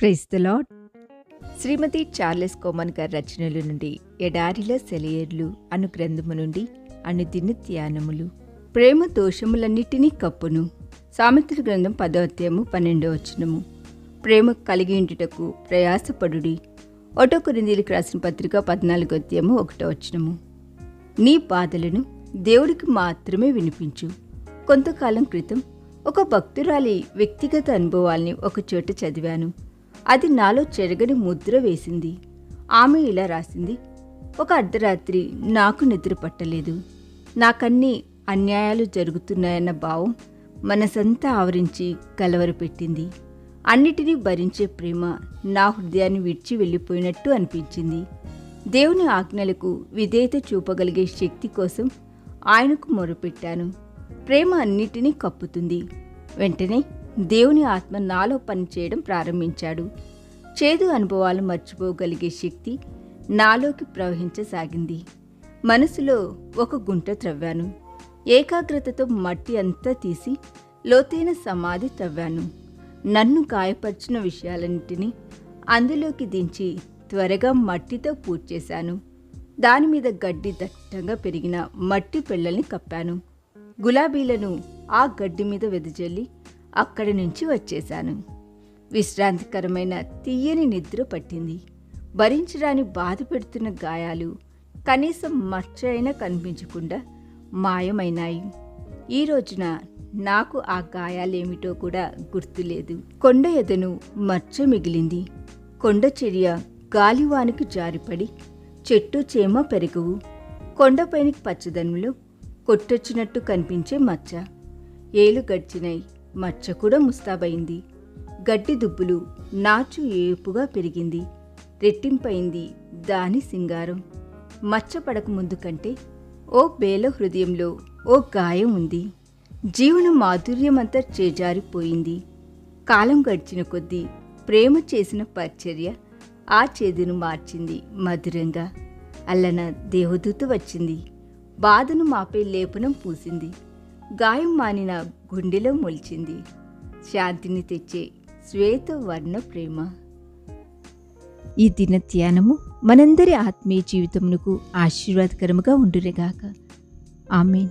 Praise the Lord Shrimati Charles Cowman గారి రచనల నుండి ఎడారిలో సెలయర్లు అను గ్రంథము నుండి అనుదిన ధ్యానములు ప్రేమ దోషములన్నిటినీ కప్పును. సామెతల గ్రంథం పదో అధ్యాయము పన్నెండో వచనము. ప్రేమ కలిగి ఉండుటకు ప్రయాసపడుడి. ఒకటో కొరిందీలకు రాసిన పత్రిక పద్నాలుగో అధ్యాయము ఒకటో వచనము. నీ బాధలను దేవుడికి మాత్రమే వినిపించు. కొంతకాలం క్రితం ఒక భక్తురాలి వ్యక్తిగత అనుభవాల్ని ఒకచోట చదివాను. అది నాలో చెరగని ముద్ర వేసింది. ఆమె ఇలా రాసింది ఒక అర్ధరాత్రి నాకు నిద్ర పట్టలేదు. నాకన్నీ అన్యాయాలు జరుగుతున్నాయన్న భావం మనసంతా ఆవరించి కలవరపెట్టింది అన్నిటినీ భరించే ప్రేమ నా హృదయాన్ని విడిచి వెళ్ళిపోయినట్టు అనిపించింది. దేవుని ఆజ్ఞలకు విధేయత చూపగలిగే శక్తి కోసం ఆయనకు మొరపెట్టాను. ప్రేమ అన్నిటినీ కప్పుతుంది. వెంటనే దేవుని ఆత్మ నాలో పనిచేయడం ప్రారంభించాడు. చేదు అనుభవాలు మర్చిపోగలిగే శక్తి నాలోకి ప్రవహించసాగింది. మనసులో ఒక గుంట త్రవ్వాను. ఏకాగ్రతతో మట్టి అంతా తీసి లోతైన సమాధి త్రవ్వాను. నన్ను గాయపరిచిన విషయాలన్నింటినీ అందులోకి దించి త్వరగా మట్టితో పూడ్చేశాను. దాని మీద గడ్డి దట్టంగా పెరిగిన మట్టి పిల్లల్ని కప్పాను. గులాబీలను ఆ గడ్డి మీద వెదజల్లి అక్కడి నుంచి వచ్చేశాను. విశ్రాంతికరమైన తీయని నిద్ర పట్టింది. భరించడాన్ని బాధ పెడుతున్న గాయాలు కనీసం మచ్చ అయినా కనిపించకుండా మాయమైనాయి. ఈ రోజున నాకు ఆ గాయాలేమిటో కూడా గుర్తులేదు. కొండ ఎదను మచ్చ మిగిలింది. కొండ చర్య గాలివానికి జారిపడి చెట్టు చేమ పెరగవు. కొండపైనికి పచ్చదనంలో కొట్టొచ్చినట్టు కనిపించే మచ్చ. ఏలు గడిచినాయి. మచ్చ కూడా ముస్తాబైంది గడ్డి దుబ్బులు నాచు ఏపుగా పెరిగింది. రెట్టింపైంది దాని సింగారం. మచ్చ పడక ముందు కంటే ఓ బేల హృదయంలో ఓ గాయం ఉంది. జీవన మాధుర్యమంతా చేజారిపోయింది. కాలం గడిచిన కొద్దీ ప్రేమ చేసిన పరిచర్య ఆ చేదును మార్చింది మధురంగా. అల్లన దేవదూత వచ్చింది. బాధను మాపే లేపనం పూసింది. గాయం మానిన గుండెలో మొలిచింది. శాంతిని తెచ్చే శ్వేత వర్ణ ప్రేమ. ఈ దిన ధ్యానము మనందరి ఆత్మీయ జీవితమునకు ఆశీర్వాదకరముగా ఉండురేగాక ఆమెన్.